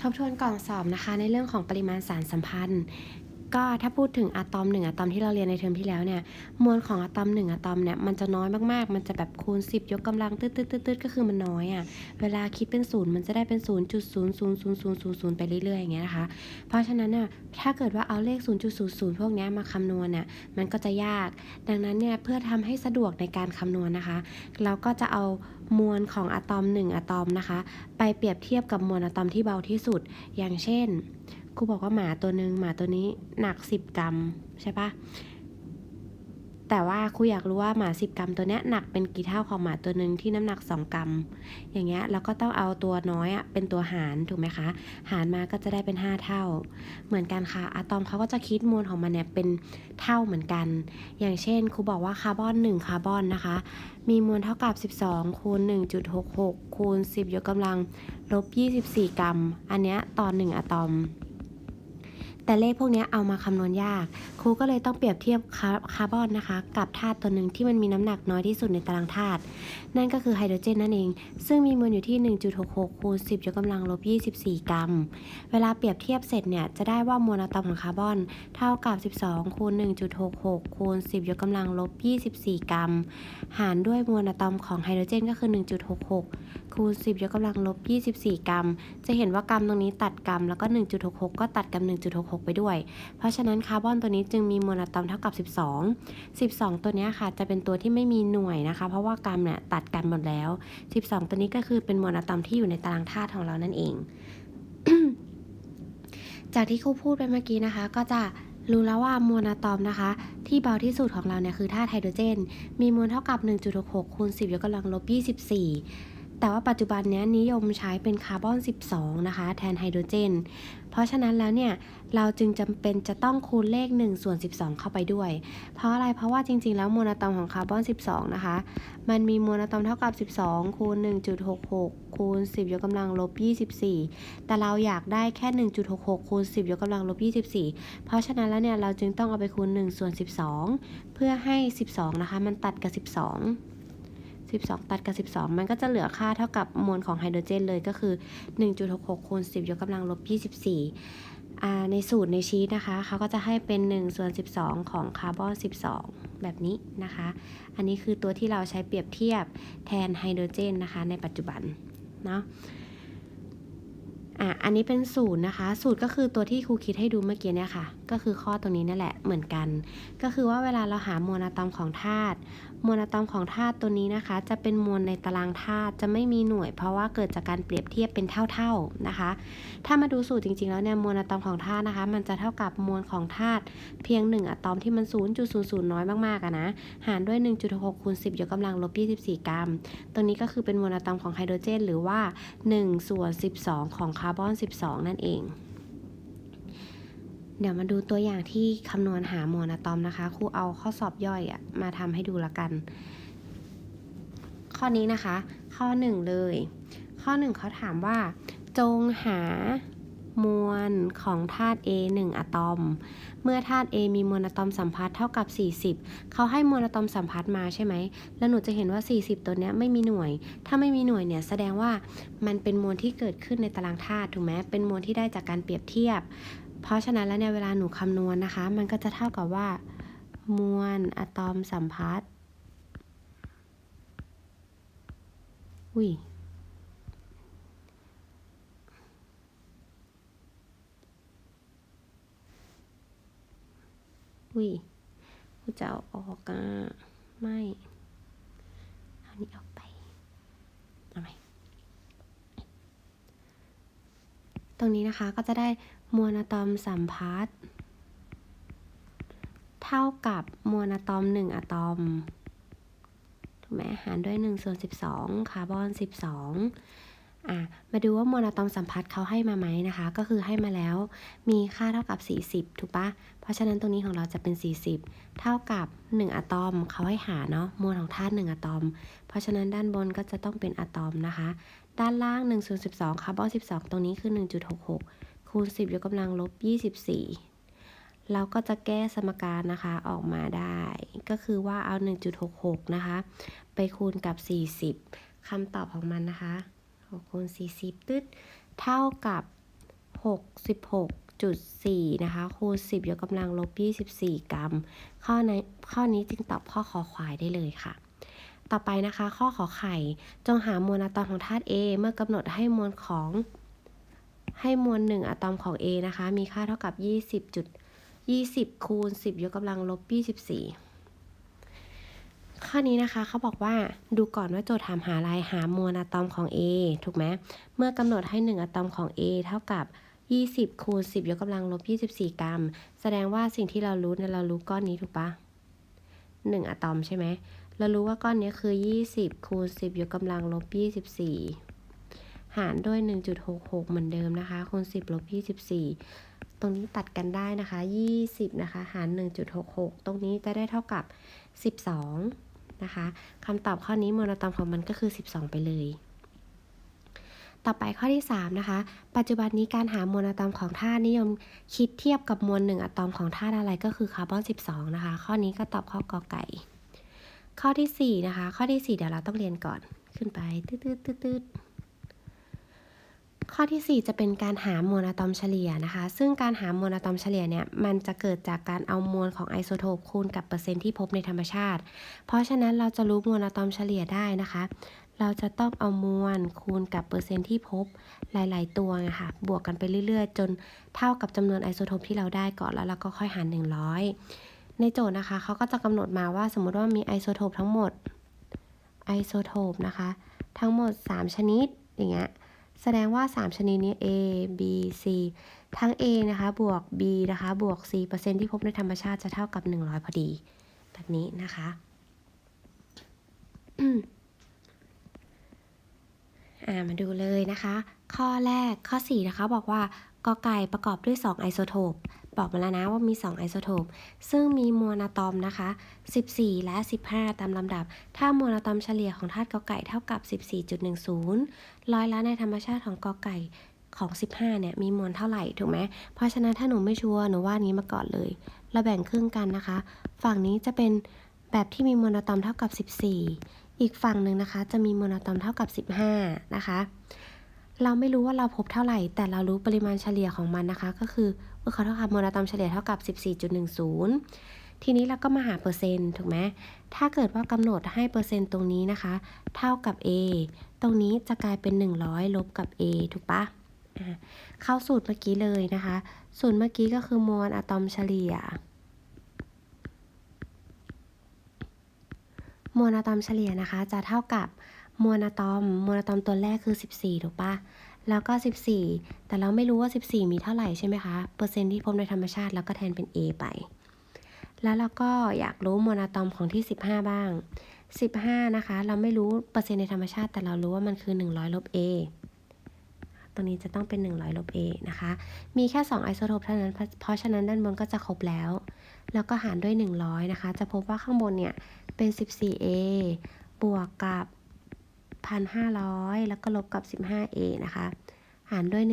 ทบทวนกล่องสอบนะคะ ในเรื่องของปริมาณสารสัมพันธ์ ก็ถ้าพูดถึงอะตอมหนึ่งอะตอมที่เราเรียนในเทอมที่แล้วเนี่ยมวลของอะตอมหนึ่งอะตอมเนี่ยมันจะน้อยมากๆ มันจะแบบคูณ 10 ยกกำลังตืดตืดตืดตืดก็คือมันน้อยอะ่ะเวลาคิดเป็นศูนย์มันจะได้เป็น0 0 0 0 0 0 0 0 ไปเรื่อยๆอย่างเงี้ยนะคะ เพราะฉะนั้นน่ะถ้าเกิดว่าเอาเลข 0.00 พวกเนี้ยมาคำนวณเนี่ยมันก็จะยาก ดังนั้นเนี่ยเพื่อทำให้สะดวกในการคำนวณนะคะ เราก็จะเอามวลของอะตอม 1อะตอมนะคะ ไปเปรียบเทียบกับมวลอะตอมที่เบาที่สุด อย่างเช่น ครูบอกว่าหมาตัวหนึ่งหมาตัวนี้หนัก10กรัมใช่ปะแต่ว่าครูอยากรู้ว่าหมา10กรัมตัวเนี้ยหนักเป็นกี่เท่าของหมาตัวหนึ่งที่น้ำหนัก2กรัม อย่างเงี้ยเราก็ต้องเอาตัวน้อยอะเป็นตัวหารถูกไหมคะ หารมาก็จะได้เป็น5เท่า เหมือนกันค่ะอะตอมเขาก็จะคิดมวลของมันเนี่ยเป็นเท่าเหมือนกัน อย่างเช่นครูบอกว่าคาร์บอน1คาร์บอนนะคะ มีมวลเท่ากับ 12คูณ1.66คูณ10 ยกกำลังลบ24 กรัม อันเนี้ยต่อ1อะตอม แต่เลขพวกนี้เอามาคำนวณยาก ครูก็เลยต้องเปรียบเทียบคาร์บอนนะคะ กับธาตุตัวหนึ่งที่มันมีน้ำหนักน้อยที่สุดในตารางธาตุนั่นก็คือไฮโดรเจนนั่นเอง ซึ่งมีมวลอยู่ที่ 1.66คูณ10ยกกำลังลบ24 กรัม เวลาเปรียบเทียบเสร็จเนี่ยจะได้ว่ามวลอะตอมของคาร์บอน เท่ากับ 12คูณ1.66คูณ10ยกกำลังลบ24 กรัม หารด้วยมวลอะตอมของไฮโดรเจนก็คือ 1.66คูณ10ยกกำลังลบ24 กรัม จะเห็นว่ากรัมตรงนี้ตัดกรัมแล้วก็ 1.66 ก็ตัดกับ 1.66ไปด้วย เพราะฉะนั้นคาร์บอนตัวนี้จึงมีมวลอะตอมเท่ากับ 12 12 ตัวนี้ค่ะจะเป็นตัวที่ไม่มีหน่วยนะคะ เพราะว่ากรัมเนี่ยตัดกันหมดแล้ว 12 ตัวนี้ก็คือเป็นมวลอะตอมที่อยู่ในตารางธาตุของเรานั่นเอง จากที่ครูพูดไปเมื่อกี้นะคะ ก็จะรู้แล้วว่ามวลอะตอมนะคะ ที่เบาที่สุดของเราเนี่ยคือธาตุไฮโดรเจน มีมวลเท่ากับ 1.66คูณ10ยกกำลังลบ24 แต่ว่าปัจจุบันนี้นิยมใช้เป็นคาร์บอน 12 นะคะ แทนไฮโดรเจน เพราะฉะนั้นแล้วเนี่ย เราจึงจำเป็นจะต้องคูณเลข1ส่วน12 เข้าไปด้วย เพราะอะไรเพราะว่าจริง ๆ แล้วโมวลอะตอมของคาร์บอน 12 นะคะ มันมีโมวลอะตอมเท่ากับ 12 คูณ 1.66 คูณ 10 ยกกำลังลบ 24 แต่เราอยากได้แค่ 1.66 คูณ 10 ยกกำลังลบ 24 เพราะฉะนั้นแล้วเนี่ย เราจึงต้องเอาไปคูณ1ส่วน12 เพื่อให้ 12 นะคะ มันตัดกับ 12 12 ตัดกับ 12 มันก็จะเหลือค่าเท่ากับมวลของไฮโดรเจนเลยก็คือ 1.66คูณ10 ยกกำลังลบ 24อ่าในสูตรในชีตนะคะเขาก็จะให้เป็น1ส่วน12 ของคาร์บอน 12 แบบนี้นะคะ อันนี้คือตัวที่เราใช้เปรียบเทียบแทนไฮโดรเจนนะคะในปัจจุบันเนาะอะอันนี้เป็นสูตรนะคะ สูตรก็คือตัวที่ครูคิดให้ดูเมื่อกี้เนี่ยค่ะ ก็คือข้อตรงนี้นั่นแหละเหมือนกัน ก็คือว่าเวลาเราหามวลอะตอมของธาตุมวลอะตอมของธาตุตัวนี้นะคะ จะเป็นมวลในตารางธาตุจะไม่มีหน่วย เพราะว่าเกิดจากการเปรียบเทียบเป็นเท่าๆนะคะ ถ้ามาดูสูตรจริงๆ แล้วเนี่ยมวลอะตอมของธาตุนะคะ มันจะเท่ากับมวลของธาตุเพียง 1อะตอมที่มัน 0.00 น้อยมากๆอะนะหารด้วย 1.6คูณ10 ยกกำลังลบ24 กรัม ตรงนี้ก็คือเป็นมวลอะตอมของไฮโดรเจน หรือว่า1ส่วน12 ของคาร์บอน 12 นั่นเอง เดี๋ยวมาดูตัวอย่างที่คำนวณหามวลอะตอมนะคะ ครูเอาข้อสอบย่อยอะมาทำให้ดูละกัน ข้อนี้นะคะ ข้อ 1 เลย ข้อ 1เขาถามว่า จงหามวลของธาตุ A 1อะตอม เมื่อธาตุ A มีมวลอะตอมสัมพัทธ์เท่ากับ 40 เขาให้มวลอะตอมสัมพัทธ์มาใช่ไหม แล้วหนูจะเห็นว่า 40 ตัวเนี้ยไม่มีหน่วย ถ้าไม่มีหน่วยเนี่ยแสดงว่ามันเป็นมวลที่เกิดขึ้นในตารางธาตุถูกไหมเป็นมวลที่ได้จากการเปรียบเทียบ เพราะฉะนั้นแล้วเนี่ยเวลาหนูคำนวณนะคะ มันก็จะเท่ากับว่า มวลอะตอมสัมพัทธ์อุ้ยอุ้ยกูจะเอาออกอะไม่เอานี้ออกไปเอาไหมตรงนี้นะคะก็จะได้ มวลอะตอมสัมพัทธ์เท่ากับมวลอะตอม 1 อะตอมถูกไหมหารด้วย1ส่วน12 คาร์บอน 12อะมาดูว่ามวลอะตอมสัมพัทธ์เขาให้มาไหมนะคะ ก็คือให้มาแล้วมีค่าเท่ากับ 40 ถูกปะเพราะฉะนั้นตรงนี้ของเราจะเป็น 40 เท่ากับ 1 อะตอมเขาให้หาเนาะมวลของธาตุ1อะตอม เพราะฉะนั้นด้านบนก็จะต้องเป็นอะตอมนะคะ ด้านล่าง1ส่วน12 คาร์บอน 12 ตรงนี้คือ 1.66 คูณ 10 ยกกำลังลบ 24 เราก็จะแก้สมการนะคะออกมาได้ ก็คือว่าเอา 1.66 นะคะ ไปคูณกับ 40 คำตอบของมันนะคะ 6 คูณ 40 ตึ๊ด เท่ากับ 66.4 นะคะ คูณ 10 ยกกำลังลบ 24 กรัม ข้อในข้อนี้จึงตอบข้อคอควายได้เลยค่ะต่อไปนะคะ ข้อขอไข่ จงหามวลอะตอมของธาตุ A เมื่อกำหนดให้มวลของ ให้มวล 1 อะตอมของ A นะคะ มีค่าเท่ากับ 20จุด20 คูณ 10 ยกกำลังลบ 24 ข้อนี้นะคะเขาบอกว่าดูก่อนว่าโจทย์ถามหาอะไรหามวลอะตอมของ A ถูกไหมเมื่อกำหนดให้ 1 อะตอมของ A เท่ากับ20 คูณ 10 ยกกำลังลบ 24 กรัม แสดงว่าสิ่งที่เรารู้เนี่ยเรารู้ก้อนนี้ถูกปะ1อะตอมใช่ไหม เรารู้ว่าก้อนนี้คือ 20 คูณ 10 ยกกำลังลบ 24 หารด้วย 1.66 เหมือนเดิมนะคะคูณ10ลบ24 ตรงนี้ตัดกันได้นะคะ 20 นะคะ หาร 1.66 ตรงนี้จะได้เท่ากับ 12 นะคะคำตอบข้อนี้โมวลอะตอมของมันก็คือ 12 ไปเลยต่อไปข้อที่ 3 นะคะ ปัจจุบันนี้การหามวลอะตอมของธาตุนิยมคิดเทียบกับมวล1อะตอมของธาตุอะไรก็คือคาร์บอน 12 นะคะ ข้อนี้ก็ตอบข้อกอไก่ ข้อที่ 4 นะคะ ข้อที่ 4 เดี๋ยวเราต้องเรียนก่อนขึ้นไปตืดตืดตืดตืด ข้อที่ 4 จะเป็นการหามวลอะตอมเฉลี่ยนะคะ ซึ่งการหามวลอะตอมเฉลี่ยเนี่ยมันจะเกิดจากการเอามวลของไอโซโทปคูณกับเปอร์เซ็นต์ที่พบในธรรมชาติ เพราะฉะนั้นเราจะรู้มวลอะตอมเฉลี่ยได้นะคะ เราจะต้องเอามวลคูณกับเปอร์เซ็นต์ที่พบหลาย ๆ ตัวนะคะบวกกันไปเรื่อย ๆ จนเท่ากับจำนวนไอโซโทปที่เราได้ก่อนแล้วเราก็ค่อยหาร 100 ในโจทย์นะคะเขาก็จะกำหนดมาว่าสมมุติว่ามีไอโซโทปทั้งหมดไอโซโทปนะคะ ทั้งหมด 3 ชนิดอย่างเงี้ย แสดงว่า 3 ชนิดนี้ A B C ทั้ง A นะคะบวก B นะคะบวก C เปอร์เซ็นต์ที่พบในธรรมชาติจะเท่ากับ 100 พอดี แบบนี้นะคะอ่ามาดูเลยนะคะ ข้อแรกข้อ 4 นะคะ บอกว่ากอไก่ประกอบด้วย 2 ไอโซโทป บอกมาแล้วนะว่ามี 2 ไอโซโทป ซึ่งมีมวลอะตอมนะคะ 14 และ 15 ตามลำดับ ถ้ามวลอะตอมเฉลี่ยของธาตุกอไก่เท่ากับ 14.10 ร้อยละในธรรมชาติของกอไก่ของ 15 เนี่ย มีมวลเท่าไหร่ ถูกไหม เพราะฉะนั้นถ้าหนูไม่ชัวร์ หนูว่านี้มาก่อนเลย เราแบ่งครึ่งกันนะคะ ฝั่งนี้จะเป็นแบบที่มีมวลอะตอมเท่ากับ 14 อีกฝั่งหนึ่งนะคะ จะมีมวลอะตอมเท่ากับ 15 นะคะ เราไม่รู้ว่าเราพบเท่าไหร่ แต่เรารู้ปริมาณเฉลี่ยของมันนะคะ ก็คือว่าเขาเท่ากับมวลอะตอมเฉลี่ยเท่ากับ 14.10 ทีนี้เราก็มาหาเปอร์เซ็นต์ถูกไหมถ้าเกิดว่ากำหนดให้เปอร์เซ็นต์ตรงนี้นะคะ เท่ากับ A ตรงนี้จะกลายเป็น 100 ลบกับ A ถูกปะเข้าสูตรเมื่อกี้เลยนะคะ สูตรเมื่อกี้ก็คือมวลอะตอมเฉลี่ยมวลอะตอมเฉลี่ยนะคะ จะเท่ากับ มวลอะตอม มวลอะตอมตัวแรกคือ 14 ถูกปะแล้วก็ 14 แต่เราไม่รู้ว่า 14 มีเท่าไหร่ใช่ไหมคะ เปอร์เซ็นต์ที่พบในธรรมชาติแล้วก็แทนเป็น A ไป แล้วเราก็อยากรู้มวลอะตอมของที่ 15 บ้าง 15 นะคะ เราไม่รู้เปอร์เซ็นต์ในธรรมชาติ แต่เรารู้ว่ามันคือ 100 ลบ A ตรงนี้จะต้องเป็น 100 ลบ A นะคะ มีแค่ 2 ไอโซโทปเท่านั้น เพราะฉะนั้นด้านบนก็จะครบแล้ว แล้วก็หารด้วย 100 นะคะ จะพบว่าข้างบนเนี่ยเป็น 14A บวกกับ 1,500 แล้วก็ลบกับ 15A นะคะ หารด้วย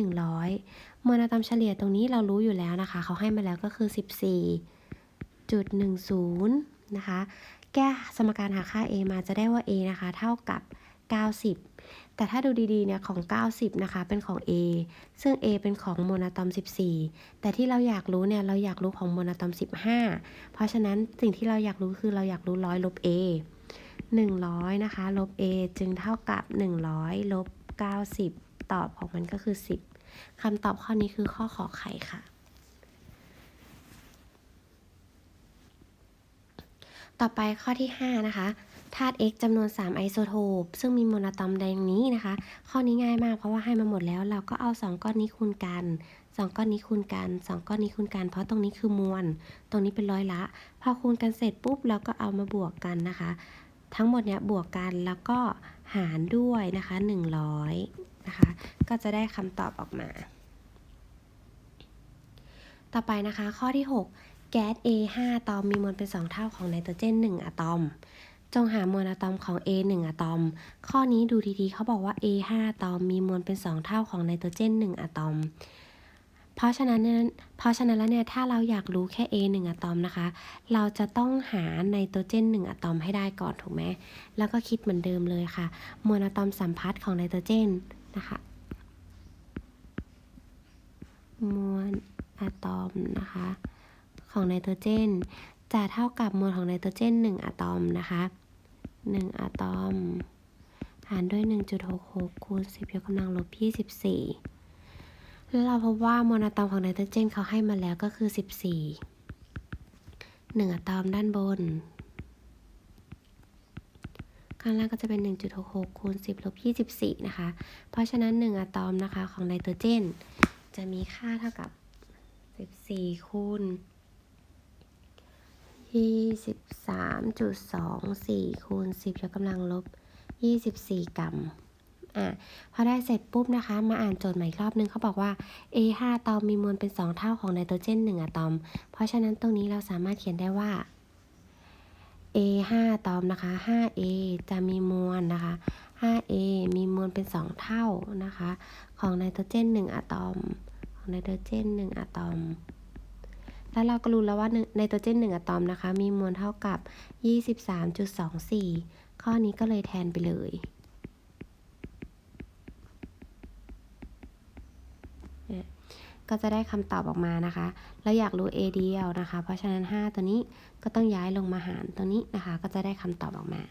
100มวลอะตอมเฉลี่ยตรงนี้เรารู้อยู่แล้วนะคะ เขาให้มาแล้วก็คือ 14.10 นะคะ แก้สมการหาค่า A มาจะได้ว่า A นะคะ เท่ากับ 90 แต่ถ้าดูดีๆเนี่ยของ 90 นะคะ เป็นของ A ซึ่ง A เป็นของมวลอะตอม 14 แต่ที่เราอยากรู้เนี่ย เราอยากรู้ของมวลอะตอม 15 เพราะฉะนั้นสิ่งที่เราอยากรู้คือเราอยากรู้ร้อยลบ A 100 นะคะ ลบ A จึงเท่ากับ 100 ลบ 90 ตอบของมันก็คือ 10คำตอบข้อนี้คือข้อขอไข่ค่ะ ต่อไปข้อที่ 5 นะคะธาตุ X จำนวน 3 ไอโซโทป ซึ่งมีโมวลอตอมดังนี้นะคะ ข้อนี้ง่ายมากเพราะว่าให้มาหมดแล้ว เราก็เอา 2 ก้อนนี้คูณกัน 2 ก้อนนี้คูณกัน 2 ก้อนนี้คูณกัน เพราะตรงนี้คือมวล ตรงนี้เป็นร้อยละ พอคูณกันเสร็จปุ๊บ เราก็เอามาบวกกันนะคะ ทั้งหมดเนี่ยบวกกันแล้วก็หารด้วยนะคะ 100 นะคะ ก็จะได้คำตอบออกมา ต่อไปนะคะ ข้อที่ 6 แก๊ส A5 อะตอมมีมวลเป็น 2 เท่าของไนโตรเจน 1 อะตอม จงหามวลอะตอมของ A 1 อะตอม ข้อนี้ดูดีๆเขาบอกว่า A5 อะตอมมีมวลเป็น 2 เท่าของไนโตรเจน 1 อะตอม เพราะฉะนั้นเนี่ยเพราะฉะนั้นแล้วเนี่ยถ้าเราอยากรู้แค่ A 1อะตอมนะคะ เราจะต้องหาไนโตรเจน 1อะตอมให้ได้ก่อนถูกไหมแล้วก็คิดเหมือนเดิมเลยค่ะ มวลอะตอมสัมพัทธ์ของไนโตรเจนนะคะมมวลอะตอมนะคะ ของไนโตรเจน จะเท่ากับมวลของไนโตรเจน 1อะตอมนะคะ1อะตอม หารด้วย 1.66คูณ10ยกกำลังลบ24 แล้วเราพบว่าโมวลอะตอมของไนโตรเจนเขาให้มาแล้วก็คือ 14 1อะตอมด้านบน ข้างล่างก็จะเป็น 1.66คูณ10ลบ24 นะคะ เพราะฉะนั้น 1อะตอมนะคะของไนโตรเจน จะมีค่าเท่ากับ 14คูณ23.24คูณ10ยกกำลังลบ 24 กรัม อะพอได้เสร็จปุ๊บนะคะ มาอ่านโจทย์ใหม่อีกรอบนึงเขาบอกว่า A 5อะตอมมีมวลเป็น 2 เท่าของไนโตรเจน1อะตอม เพราะฉะนั้นตรงนี้เราสามารถเขียนได้ว่า A 5อะตอมนะคะ 5A จะมีมวลนะคะ 5A มีมวลเป็น 2 เท่านะคะ ของไนโตรเจน 1อะตอม ของไนโตรเจน 1อะตอม แล้วเราก็รู้แล้วว่าไนโตรเจน 1อะตอมนะคะ มีมวลเท่ากับ 23.24 ข้อนี้ก็เลยแทนไปเลย ก็จะได้คำตอบออกมานะคะ เราอยากรู้ a เดียวนะคะ เพราะฉะนั้น 5 ตัวนี้ก็ต้องย้ายลงมาหารตัวนี้นะคะ ก็จะได้คำตอบออกมา